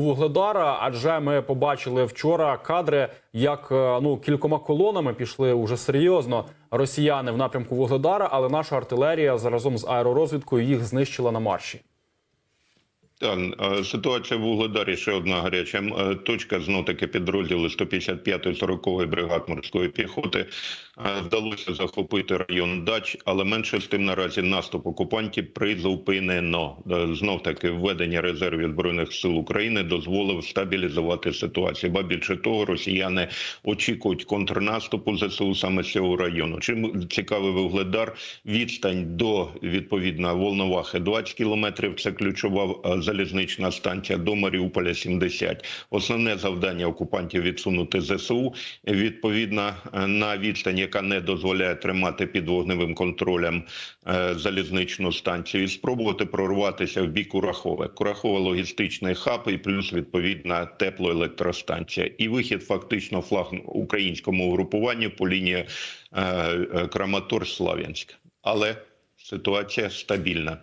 Вугледара, адже ми побачили вчора кадри, як е, ну кількома колонами пішли уже серйозно росіяни в напрямку Вугледара, але наша артилерія заразом з аеророзвідкою їх знищила на марші. Ситуація в Угледарі ще одна гаряча е, точка. Знов таки підрозділи 155-ї 40-ї бригад морської піхоти е, вдалося захопити район дач, але менше з тим наразі наступ окупантів призупинено. Е, Знов таки введення резервів збройних сил України дозволив стабілізувати ситуацію. Ба більше того, росіяни очікують контрнаступу ЗСУ саме з цього району. Чим цікавий Вугледар? Відстань до відповідно Волновахи 20 кілометрів. Це ключова залізнична станція до Маріуполя 70. Основне завдання окупантів відсунути ЗСУ відповідно е, на відстань, яка не дозволяє тримати під вогневим контролем е, залізничну станцію, і спробувати прорватися в бік Курахове. Курахове логістичний хаб і плюс відповідна теплоелектростанція. І вихід фактично флаг українському угрупуванню по лінії е, Краматор-Слав'янськ. Але ситуація стабільна.